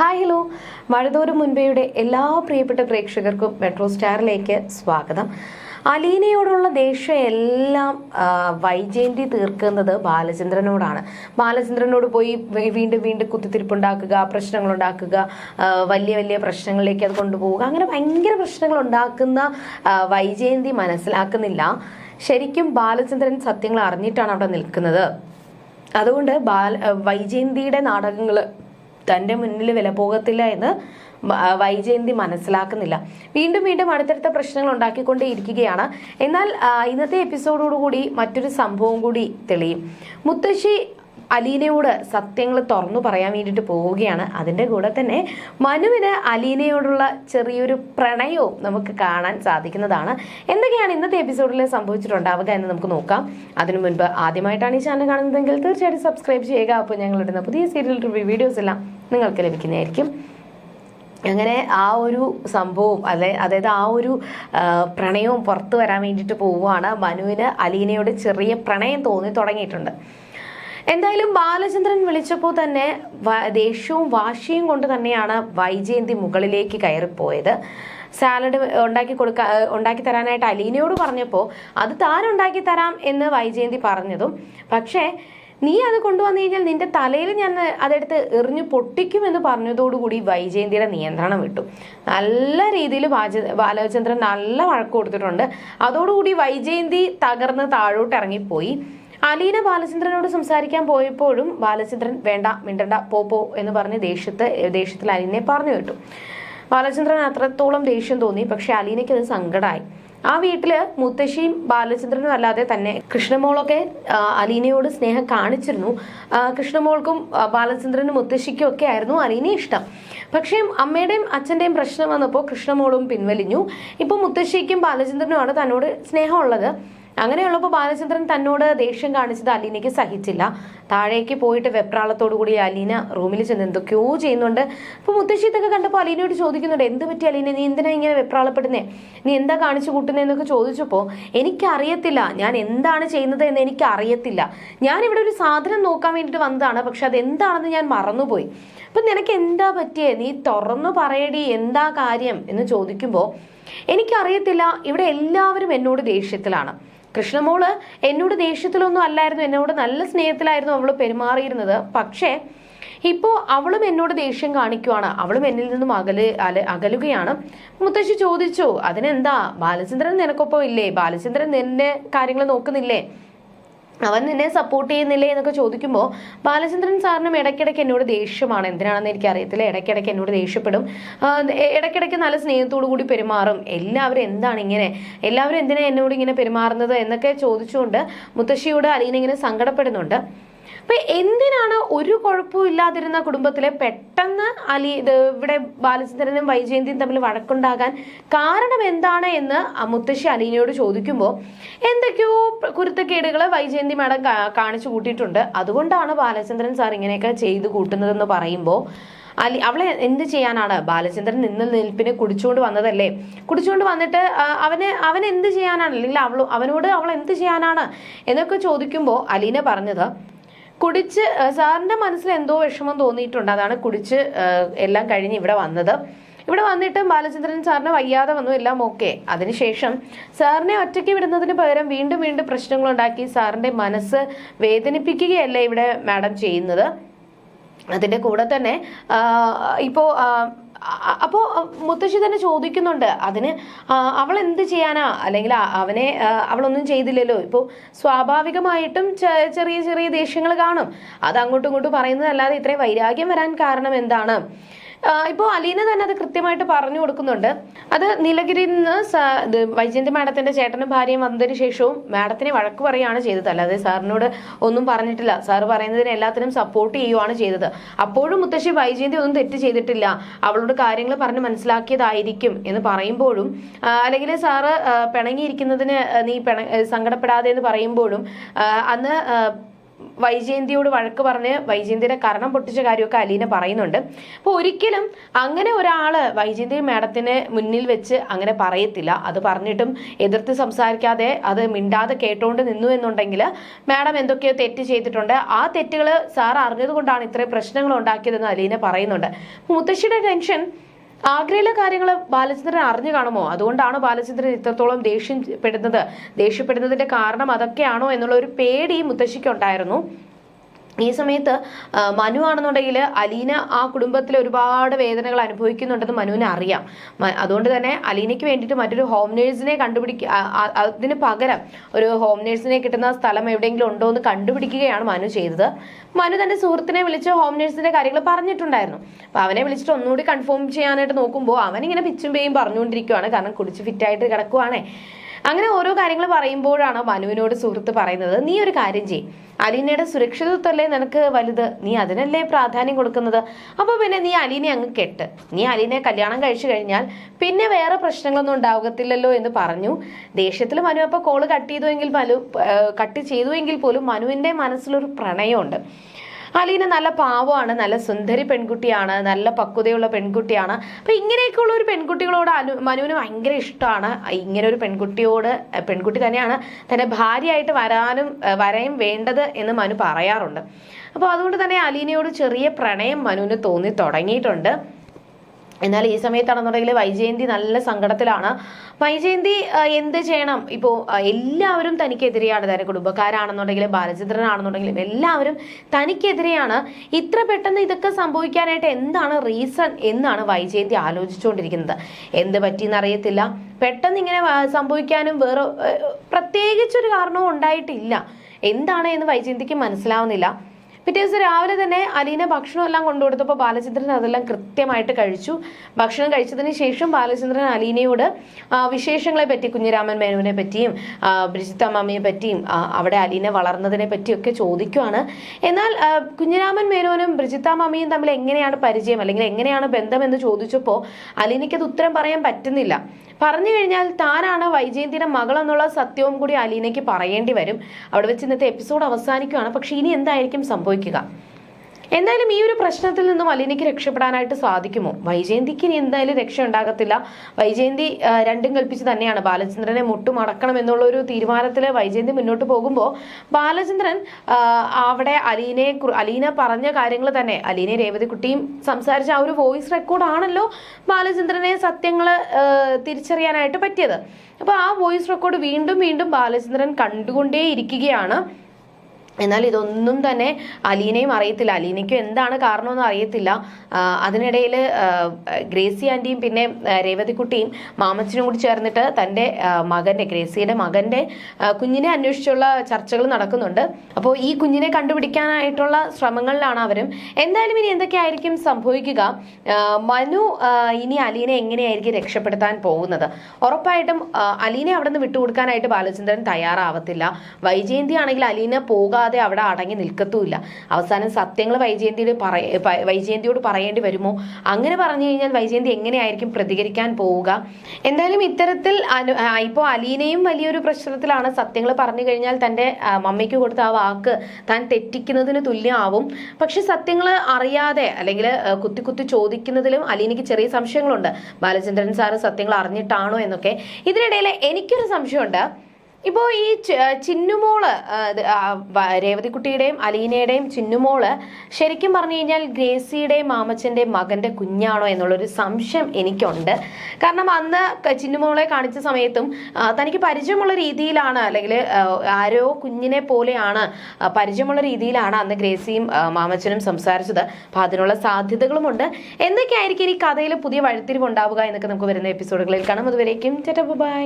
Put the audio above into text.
Hi hello. മഴതോറും മുൻപയുടെ എല്ലാ പ്രിയപ്പെട്ട പ്രേക്ഷകർക്കും മെട്രോ സ്റ്റാറിലേക്ക് സ്വാഗതം. അലീനയോടുള്ള ദേഷ്യം എല്ലാം വൈജയന്തി തീർക്കുന്നത് ബാലചന്ദ്രനോടാണ്. ബാലചന്ദ്രനോട് പോയി വീണ്ടും വീണ്ടും കുത്തിത്തിരിപ്പുണ്ടാക്കുക പ്രശ്നങ്ങൾ ഉണ്ടാക്കുക വലിയ വലിയ പ്രശ്നങ്ങളിലേക്ക് അത് കൊണ്ടുപോവുക. അങ്ങനെ ഭയങ്കര പ്രശ്നങ്ങൾ ഉണ്ടാക്കുന്ന വൈജയന്തി മനസ്സിലാക്കുന്നില്ല. ശരിക്കും ബാലചന്ദ്രൻ സത്യങ്ങൾ അറിഞ്ഞിട്ടാണ് അവിടെ നിൽക്കുന്നത്. അതുകൊണ്ട് ബാല വൈജയന്തിയുടെ നാടകങ്ങൾ തന്റെ മുന്നിൽ വില പോകത്തില്ല എന്ന് വൈജയന്തി മനസ്സിലാക്കുന്നില്ല. വീണ്ടും വീണ്ടും അടുത്തടുത്ത പ്രശ്നങ്ങൾ ഉണ്ടാക്കിക്കൊണ്ടേ ഇരിക്കുകയാണ് എന്നാൽ ഇന്നത്തെ എപ്പിസോഡോടുകൂടി മറ്റൊരു സംഭവം കൂടി തെളിയും. മുത്തശ്ശി അലീനയോട് സത്യങ്ങൾ തുറന്നു പറയാൻ വേണ്ടിയിട്ട് പോവുകയാണ്. അതിന്റെ കൂടെ തന്നെ മനുവിന് അലീനയോടുള്ള ചെറിയൊരു പ്രണയവും നമുക്ക് കാണാൻ സാധിക്കുന്നതാണ്. എന്തൊക്കെയാണ് ഇന്നത്തെ എപ്പിസോഡിൽ സംഭവിച്ചിട്ടുണ്ടാവുക എന്ന് നമുക്ക് നോക്കാം. അതിനു മുൻപ് ആദ്യമായിട്ടാണ് ഈ ചാനൽ കാണുന്നതെങ്കിൽ തീർച്ചയായിട്ടും സബ്സ്ക്രൈബ് ചെയ്യുക. അപ്പോൾ ഞങ്ങളിടുന്ന പുതിയ സീരിയൽ റിവ്യൂ വീഡിയോസ് എല്ലാം നിങ്ങൾക്ക് ലഭിക്കുന്നതായിരിക്കും. അങ്ങനെ ആ ഒരു സംഭവം അല്ലെ അതായത് ആ ഒരു പ്രണയവും പുറത്തു വരാൻ വേണ്ടിയിട്ട് പോവുകയാണ് മനുവിന് അലീനയോട് ചെറിയ പ്രണയം തോന്നി തുടങ്ങിയിട്ടുണ്ട്. എന്തായാലും ബാലചന്ദ്രൻ വിളിച്ചപ്പോൾ തന്നെ ദേഷ്യവും വാശിയും കൊണ്ട് തന്നെയാണ് വൈജയന്തി മുകളിലേക്ക് കയറിപ്പോയത്. സാലഡ് ഉണ്ടാക്കി കൊടുക്ക ഉണ്ടാക്കി തരാനായിട്ട് അലീനയോട് പറഞ്ഞപ്പോൾ അത് താൻ ഉണ്ടാക്കി തരാം എന്ന് വൈജയന്തി പറഞ്ഞതും. പക്ഷേ നീ അത് കൊണ്ടുവന്നു കഴിഞ്ഞാൽ നിന്റെ തലയിൽ ഞാൻ അതെടുത്ത് എറിഞ്ഞു പൊട്ടിക്കുമെന്ന് പറഞ്ഞതോടുകൂടി വൈജയന്തിയുടെ നിയന്ത്രണം വിട്ടു. നല്ല രീതിയിൽ ബാലചന്ദ്രൻ നല്ല വഴക്ക് കൊടുത്തിട്ടുണ്ട്. അതോടുകൂടി വൈജയന്തി തകർന്ന് താഴോട്ട് ഇറങ്ങിപ്പോയി. അലീന ബാലചന്ദ്രനോട് സംസാരിക്കാൻ പോയപ്പോഴും ബാലചന്ദ്രൻ വേണ്ട മിണ്ടണ്ട പോ പോ എന്ന് പറഞ്ഞ് ദേഷ്യത്ത് ദേഷ്യത്തിൽ അലീനയെ പറഞ്ഞു വിട്ടു. ബാലചന്ദ്രൻ അത്രത്തോളം ദേഷ്യം തോന്നി പക്ഷെ അലീനയ്ക്ക് അത് സങ്കടമായി ആ വീട്ടിൽ മുത്തശ്ശിയും ബാലചന്ദ്രനും അല്ലാതെ തന്നെ കൃഷ്ണമോളൊക്കെ അലീനയോട് സ്നേഹം കാണിച്ചിരുന്നു. കൃഷ്ണമോൾക്കും ബാലചന്ദ്രനും മുത്തശ്ശിക്കും ഒക്കെ ആയിരുന്നു അലീനെ ഇഷ്ടം. പക്ഷേ അമ്മയുടെയും അച്ഛന്റെയും പ്രശ്നം വന്നപ്പോൾ കൃഷ്ണമോളും പിൻവലിഞ്ഞു. ഇപ്പോൾ മുത്തശ്ശിക്കും ബാലചന്ദ്രനുമാണ് തന്നോട് സ്നേഹമുള്ളത് അങ്ങനെയുള്ളപ്പോൾ ബാലചന്ദ്രൻ തന്നോട് ദേഷ്യം കാണിച്ചത് അലീനയ്ക്ക് സഹിച്ചില്ല. താഴേക്ക് പോയിട്ട് വെപ്രാളത്തോടു കൂടി അലീന റൂമിൽ ചെന്ന് എന്തൊക്കെയോ ചെയ്യുന്നുണ്ട്. അപ്പോൾ മുത്തശ്ശി ഇതൊക്കെ കണ്ടപ്പോൾ അലീനയോട് ചോദിക്കുന്നുണ്ട് എന്ത് പറ്റി അലീന? നീ എന്തിനാ ഇങ്ങനെ വെപ്രാളപ്പെടുന്നേ? നീ എന്താ കാണിച്ചു കൂട്ടുന്നതെന്നൊക്കെ ചോദിച്ചപ്പോൾ എനിക്കറിയത്തില്ല. ഞാൻ എന്താണ് ചെയ്യുന്നത് എന്ന് എനിക്കറിയത്തില്ല. ഞാൻ ഇവിടെ ഒരു സാധനം നോക്കാൻ വേണ്ടിയിട്ട് വന്നതാണ് പക്ഷെ അത് എന്താണെന്ന് ഞാൻ മറന്നുപോയി. അപ്പൊ നിനക്ക് എന്താ പറ്റിയേ? നീ തുറന്നു പറയടി എന്താ കാര്യം? എന്ന് ചോദിക്കുമ്പോൾ എനിക്കറിയത്തില്ല ഇവിടെ എല്ലാവരും എന്നോട് ദേഷ്യത്തിലാണ്. കൃഷ്ണമോൾ എന്നോട് ദേഷ്യത്തിലൊന്നും അല്ലായിരുന്നു എന്നോട് നല്ല സ്നേഹത്തിലായിരുന്നു അവൾ പെരുമാറിയിരുന്നത്. പക്ഷേ ഇപ്പോൾ അവളും എന്നോട് ദേഷ്യം കാണിക്കുവാണ്. അവളും എന്നിൽ നിന്നും അകൽ അല അകലുകയാണ്. മുത്തശ്ശി ചോദിച്ചു അതിനെന്താ? ബാലചന്ദ്രൻ നിനക്കൊപ്പം ഇല്ലേ ബാലചന്ദ്രൻ നിന്നെ കാര്യങ്ങൾ നോക്കുന്നില്ലേ? അവൻ നിന്നെ സപ്പോർട്ട് ചെയ്യുന്നില്ലേ എന്നൊക്കെ ചോദിക്കുമ്പോൾ ബാലചന്ദ്രൻ സാറിനും ഇടയ്ക്കിടയ്ക്ക് എന്നോട് ദേഷ്യമാണ്. എന്തിനാണെന്ന് എനിക്ക് അറിയത്തില്ല ഇടയ്ക്കിടയ്ക്ക് എന്നോട് ദേഷ്യപ്പെടും. ഇടയ്ക്കിടയ്ക്ക് നല്ല സ്നേഹത്തോടു കൂടി പെരുമാറും. എല്ലാവരും എന്താണ് ഇങ്ങനെ? എല്ലാവരും എന്തിനാണ് എന്നോട് ഇങ്ങനെ പെരുമാറുന്നത് എന്നൊക്കെ ചോദിച്ചുകൊണ്ട് മുത്തശ്ശിയോട് അലീന ഇങ്ങനെ സങ്കടപ്പെടുന്നുണ്ട്. അപ്പൊ എന്തിനാണ് ഒരു കുഴപ്പവും ഇല്ലാതിരുന്ന കുടുംബത്തിലെ പെട്ടെന്ന് അലി ഇവിടെ ബാലചന്ദ്രനും വൈജയന്തിയും തമ്മിൽ വഴക്കുണ്ടാകാൻ കാരണം എന്താണ് എന്ന് മുത്തശ്ശി അലീനയോട് ചോദിക്കുമ്പോൾ എന്തൊക്കെയോ കുരുത്തക്കേടുകൾ വൈജയന്തി മാഡം കാണിച്ചു കൂട്ടിയിട്ടുണ്ട്. അതുകൊണ്ടാണ് ബാലചന്ദ്രൻ സാർ ഇങ്ങനെയൊക്കെ ചെയ്തു കൂട്ടുന്നതെന്ന് പറയുമ്പോൾ അലി അവളെ എന്ത് ചെയ്യാനാണ്? ബാലചന്ദ്രൻ നിന്ന് നിൽപ്പിനെ കുടിച്ചുകൊണ്ട് വന്നതല്ലേ? കുടിച്ചുകൊണ്ട് വന്നിട്ട് അവന് അവൻ എന്ത് ചെയ്യാനാണ്? അല്ലെങ്കിൽ അവൾ അവനോട് അവൾ എന്ത് ചെയ്യാനാണ്? എന്നൊക്കെ ചോദിക്കുമ്പോൾ അലീന പറഞ്ഞത് കുടിച്ച് സാറിന്റെ മനസ്സിൽ എന്തോ വിഷമം തോന്നിയിട്ടുണ്ട്. അതാണ് കുടിച്ച് എല്ലാം കഴിഞ്ഞ് ഇവിടെ വന്നത്. ഇവിടെ വന്നിട്ട് ബാലചന്ദ്രൻ സാറിന് വയ്യാതെ വന്നു. എല്ലാം ഓക്കെ. അതിനുശേഷം സാറിനെ ഒറ്റയ്ക്ക് വിടുന്നതിന് പകരം വീണ്ടും വീണ്ടും പ്രശ്നങ്ങളുണ്ടാക്കി സാറിന്റെ മനസ്സ് വേദനിപ്പിക്കുകയല്ലേ ഇവിടെ മാഡം ചെയ്യുന്നത്? അതിന്റെ കൂടെ തന്നെ ആ, ഇപ്പോ ആ, അപ്പോ മുത്തശ്ശി തന്നെ ചോദിക്കുന്നുണ്ട്. അതിന് അവൾ എന്ത് ചെയ്യാനാ? അല്ലെങ്കിൽ അവനെ അവളൊന്നും ചെയ്തില്ലല്ലോ. ഇപ്പോ സ്വാഭാവികമായിട്ടും ചെറിയ ചെറിയ ദേഷ്യങ്ങൾ കാണും. അത് അങ്ങോട്ടും ഇങ്ങോട്ടും പറയുന്നതല്ലാതെ ഇത്രയും വൈരാഗ്യം വരാൻ കാരണം എന്താണ്? ഇപ്പോൾ അലീന തന്നെ അത് കൃത്യമായിട്ട് പറഞ്ഞു കൊടുക്കുന്നുണ്ട്. അത് നീലഗിരിയിൽ നിന്ന് വൈജയന്തി മാഡത്തിന്റെ ചേട്ടനും ഭാര്യയും വന്നതിന് ശേഷവും മാഡത്തിനെ വഴക്ക് പറയുകയാണ് ചെയ്തത്. അല്ലാതെ സാറിനോട് ഒന്നും പറഞ്ഞിട്ടില്ല. സാർ പറയുന്നതിന് എല്ലാത്തിനും സപ്പോർട്ട് ചെയ്യുവാണ് ചെയ്തത്. അപ്പോഴും മുത്തശ്ശി വൈജയന്തി ഒന്നും തെറ്റ് ചെയ്തിട്ടില്ല. അവളോട് കാര്യങ്ങൾ പറഞ്ഞ് മനസ്സിലാക്കിയതായിരിക്കും എന്ന് പറയുമ്പോഴും അല്ലെങ്കിൽ സാറ് പിണങ്ങിയിരിക്കുന്നതിന് നീ പിണ സങ്കടപ്പെടാതെ എന്ന് പറയുമ്പോഴും അന്ന് വൈജയന്തിയോട് വഴക്ക് പറഞ്ഞ് വൈജയന്തിയുടെ കരണം പൊട്ടിച്ച കാര്യമൊക്കെ അലീന പറയുന്നുണ്ട്. അപ്പോൾ ഒരിക്കലും അങ്ങനെ ഒരാൾ വൈജയന്തി മാഡത്തിന് മുന്നിൽ വെച്ച് അങ്ങനെ പറയത്തില്ല. അത് പറഞ്ഞിട്ടും എതിർത്ത് സംസാരിക്കാതെ അത് മിണ്ടാതെ കേട്ടോണ്ട് നിന്നു എന്നുണ്ടെങ്കിൽ മാഡം എന്തൊക്കെയോ തെറ്റ് ചെയ്തിട്ടുണ്ട്. ആ തെറ്റുകൾ സാർ അറിഞ്ഞതുകൊണ്ടാണ് ഇത്രയും പ്രശ്നങ്ങൾ ഉണ്ടാക്കിയതെന്ന് അലീന പറയുന്നുണ്ട്. മുത്തശ്ശിയുടെ ടെൻഷൻ ആഗ്രയിലെ കാര്യങ്ങൾ ബാലചന്ദ്രൻ അറിഞ്ഞു കാണുമോ? അതുകൊണ്ടാണ് ബാലചന്ദ്രൻ ഇത്രത്തോളം ദേഷ്യപ്പെടുന്നത്. ദേഷ്യപ്പെടുന്നതിന്റെ കാരണം അതൊക്കെയാണോ എന്നുള്ള ഒരു പേടി മുത്തശ്ശിക്കുണ്ടായിരുന്നു. ഈ സമയത്ത് മനു ആണെന്നുണ്ടെങ്കിൽ അലീന ആ കുടുംബത്തിൽ ഒരുപാട് വേദനകൾ അനുഭവിക്കുന്നുണ്ടെന്ന് മനുവിന് അറിയാം. അതുകൊണ്ട് തന്നെ അലീനയ്ക്ക് വേണ്ടിയിട്ട് മറ്റൊരു ഹോം നേഴ്സിനെ കണ്ടുപിടിക്കുക അതിന് പകരം ഒരു ഹോം നേഴ്സിനെ കിട്ടുന്ന സ്ഥലം എവിടെയെങ്കിലും ഉണ്ടോ എന്ന് കണ്ടുപിടിക്കുകയാണ് മനു ചെയ്തത്. മനു തന്റെ സുഹൃത്തിനെ വിളിച്ച് ഹോം നേഴ്സിന്റെ കാര്യങ്ങൾ പറഞ്ഞിട്ടുണ്ടായിരുന്നു. അപ്പൊ അവനെ വിളിച്ചിട്ട് ഒന്നുകൂടി കൺഫേം ചെയ്യാനായിട്ട് നോക്കുമ്പോൾ അവനിങ്ങനെ പിച്ചും പേയും പറഞ്ഞുകൊണ്ടിരിക്കുവാണ്. കാരണം കുടിച്ച് ഫിറ്റായിട്ട് കിടക്കുവാണേ. അങ്ങനെ ഓരോ കാര്യങ്ങൾ പറയുമ്പോഴാണ് മനുവിനോട് സുഹൃത്ത് പറയുന്നത് നീ ഒരു കാര്യം ചെയ്യും. അലീനയുടെ സുരക്ഷിതത്വമല്ലേ നിനക്ക് വലുത്? നീ അതിനല്ലേ പ്രാധാന്യം കൊടുക്കുന്നത്? അപ്പോൾ പിന്നെ നീ അലീനെ അങ്ങ് കെട്ട്. നീ അലീനെ കല്യാണം കഴിച്ചു കഴിഞ്ഞാൽ പിന്നെ വേറെ പ്രശ്നങ്ങളൊന്നും ഉണ്ടാകത്തില്ലല്ലോ എന്ന് പറഞ്ഞു. ദേഷ്യത്തിൽ മനു അപ്പോൾ കോൾ കട്ട് ചെയ്തുവെങ്കിൽ മനു കട്ട് ചെയ്തുവെങ്കിൽ പോലും മനുവിന്റെ മനസ്സിലൊരു പ്രണയമുണ്ട്. അലീന നല്ല പാവമാണ് നല്ല സുന്ദരി പെൺകുട്ടിയാണ് നല്ല പക്വതയുള്ള പെൺകുട്ടിയാണ്. അപ്പൊ ഇങ്ങനെയൊക്കെയുള്ള ഒരു പെൺകുട്ടികളോട് അനു മനുവിന് ഭയങ്കര ഇഷ്ടമാണ്. ഇങ്ങനെ ഒരു പെൺകുട്ടിയോട് പെൺകുട്ടി തന്നെയാണ് തന്നെ ഭാര്യയായിട്ട് വരാനും വരയും വേണ്ടത് എന്ന് മനു പറയാറുണ്ട്. അപ്പോൾ അതുകൊണ്ട് തന്നെ അലീനയോട് ചെറിയ പ്രണയം മനുവിന് തോന്നി തുടങ്ങിയിട്ടുണ്ട്. എന്നാൽ ഈ സമയത്താണെന്നുണ്ടെങ്കിൽ വൈജയന്തി നല്ല സങ്കടത്തിലാണ്. വൈജയന്തി എന്ത് ചെയ്യണം? ഇപ്പോൾ എല്ലാവരും തനിക്കെതിരെയാണ് തന്നെ കുടുംബക്കാരാണെന്നുണ്ടെങ്കിലും ബാലചന്ദ്രനാണെന്നുണ്ടെങ്കിലും എല്ലാവരും തനിക്കെതിരെയാണ്. ഇത്ര പെട്ടെന്ന് ഇതൊക്കെ സംഭവിക്കാനായിട്ട് എന്താണ് റീസൺ എന്നാണ് വൈജയന്തി ആലോചിച്ചുകൊണ്ടിരിക്കുന്നത്. എന്ത് പറ്റിയെന്നറിയത്തില്ല പെട്ടെന്ന് ഇങ്ങനെ സംഭവിക്കാനും വേറെ പ്രത്യേകിച്ചൊരു കാരണവും ഉണ്ടായിട്ടില്ല. എന്താണ് എന്ന് വൈജയന്തിക്ക് മനസ്സിലാവുന്നില്ല. പിറ്റേ ദിവസം രാവിലെ തന്നെ അലീന ഭക്ഷണം എല്ലാം കൊണ്ടുകൊടുത്തപ്പോൾ ബാലചന്ദ്രൻ അതെല്ലാം കൃത്യമായിട്ട് കഴിച്ചു. ഭക്ഷണം കഴിച്ചതിന് ശേഷം ബാലചന്ദ്രൻ അലീനയോട് വിശേഷങ്ങളെ പറ്റി കുഞ്ഞിരാമൻ മേനുവിനെ പറ്റിയും ബ്രിജിത്ത മാമിയെ പറ്റിയും അവിടെ അലീന വളർന്നതിനെ പറ്റിയൊക്കെ ചോദിക്കുവാണ്. എന്നാൽ കുഞ്ഞിരാമൻ മേനോനും ബ്രിജിത്ത മാമിയും തമ്മിൽ എങ്ങനെയാണ് പരിചയം അല്ലെങ്കിൽ എങ്ങനെയാണ് ബന്ധം എന്ന് ചോദിച്ചപ്പോൾ അലീനയ്ക്ക് അത് ഉത്തരം പറയാൻ പറ്റുന്നില്ല. പറഞ്ഞു കഴിഞ്ഞാൽ താനാണ് വൈജയന്തിയുടെ മകൾ എന്നുള്ള സത്യവും കൂടി അലീനയ്ക്ക് പറയേണ്ടി വരും. അവിടെ വെച്ച് ഇന്നത്തെ എപ്പിസോഡ് അവസാനിക്കുകയാണ്. പക്ഷെ ഇനി എന്തായിരിക്കും സംഭവിക്കുക? എന്തായാലും ഈ ഒരു പ്രശ്നത്തിൽ നിന്നും അലീനയ്ക്ക് രക്ഷപ്പെടാനായിട്ട് സാധിക്കുമോ? വൈജയന്തിക്ക് ഇനി എന്തായാലും രക്ഷ ഉണ്ടാകത്തില്ല. വൈജയന്തി രണ്ടും കൽപ്പിച്ച് തന്നെയാണ്. ബാലചന്ദ്രനെ മുട്ടുമടക്കണം എന്നുള്ള ഒരു തീരുമാനത്തിൽ വൈജയന്തി മുന്നോട്ട് പോകുമ്പോൾ ബാലചന്ദ്രൻ അവിടെ അലീനയെ അലീന പറഞ്ഞ കാര്യങ്ങൾ തന്നെ. അലീന രേവതിക്കുട്ടിയും സംസാരിച്ച ആ ഒരു വോയിസ് റെക്കോർഡ് ആണല്ലോ ബാലചന്ദ്രനെ സത്യങ്ങൾ തിരിച്ചറിയാനായിട്ട് പറ്റിയത്. അപ്പോൾ ആ വോയിസ് റെക്കോർഡ് വീണ്ടും വീണ്ടും ബാലചന്ദ്രൻ കണ്ടുകൊണ്ടേ ഇരിക്കുകയാണ് എന്നാൽ ഇതൊന്നും തന്നെ അലീനയും അറിയത്തില്ല. അലീനയ്ക്കും എന്താണ് കാരണമെന്ന് അറിയത്തില്ല. അതിനിടയിൽ ഗ്രേസി ആന്റിയും പിന്നെ രേവതിക്കുട്ടിയും മാമച്ചനും കൂടി ചേർന്നിട്ട് തന്റെ മകന്റെ ഗ്രേസിയുടെ മകന്റെ കുഞ്ഞിനെ അന്വേഷിച്ചുള്ള ചർച്ചകൾ നടക്കുന്നുണ്ട്. അപ്പോൾ ഈ കുഞ്ഞിനെ കണ്ടുപിടിക്കാനായിട്ടുള്ള ശ്രമങ്ങളിലാണ് അവരും. എന്തായാലും ഇനി എന്തൊക്കെയായിരിക്കും സംഭവിക്കുക? മനു ഇനി അലീനെ എങ്ങനെയായിരിക്കും രക്ഷപ്പെടുത്താൻ പോകുന്നത്? ഉറപ്പായിട്ടും അലീനെ അവിടെ നിന്ന് വിട്ടുകൊടുക്കാനായിട്ട് ബാലചന്ദ്രൻ തയ്യാറാവത്തില്ല. വൈജയന്തി ആണെങ്കിൽ അലീന പോകാതെ അവിടെ അടങ്ങി നിൽക്കത്തുമില്ല. അവസാനം സത്യങ്ങൾ വൈജയന്തിയിൽ പറയ വൈജയന്തിയോട് പറയേണ്ടി വരുമോ? അങ്ങനെ പറഞ്ഞു കഴിഞ്ഞാൽ വൈജയന്തി എങ്ങനെയായിരിക്കും പ്രതികരിക്കാൻ പോവുക? എന്തായാലും ഇത്തരത്തിൽ ഇപ്പോൾ അലീനയും വലിയൊരു പ്രശ്നത്തിലാണ്. സത്യങ്ങൾ പറഞ്ഞു കഴിഞ്ഞാൽ തന്റെ മമ്മയ്ക്ക് കൊടുത്ത ആ വാക്ക് താൻ തെറ്റിക്കുന്നതിന് തുല്യമാവും. പക്ഷെ സത്യങ്ങൾ അറിയാതെ അല്ലെങ്കിൽ കുത്തി കുത്തി ചോദിക്കുന്നതിലും അലീനയ്ക്ക് ചെറിയ സംശയങ്ങളുണ്ട്. ബാലചന്ദ്രൻ സാറ് സത്യങ്ങൾ അറിഞ്ഞിട്ടാണോ എന്നൊക്കെ. ഇതിനിടയിൽ എനിക്കൊരു സംശയമുണ്ട്. ഇപ്പോൾ ഈ ചിന്നുമോൾ രേവതിക്കുട്ടിയുടെയും അലീനയുടെയും ചിന്നുമോൾ ശരിക്കും പറഞ്ഞു കഴിഞ്ഞാൽ ഗ്രേസിയുടെയും മാമച്ചന്റെയും മകന്റെ കുഞ്ഞാണോ എന്നുള്ളൊരു സംശയം എനിക്കുണ്ട്. കാരണം അന്ന് ചിന്നുമോളെ കാണിച്ച സമയത്തും തനിക്ക് പരിചയമുള്ള രീതിയിലാണ് അല്ലെങ്കിൽ ആരോ കുഞ്ഞിനെ പോലെയാണ് പരിചയമുള്ള രീതിയിലാണ് അന്ന് ഗ്രേസിയും മാമച്ചനും സംസാരിച്ചത്. അപ്പം അതിനുള്ള സാധ്യതകളുമുണ്ട്. എന്തൊക്കെയായിരിക്കും ഈ കഥയിൽ പുതിയ വഴിത്തിരിവ് ഉണ്ടാവുക എന്നൊക്കെ നമുക്ക് വരുന്ന എപ്പിസോഡുകളിൽ കാണാം. അതുവരേക്കും ചേട്ടാ ബൈ.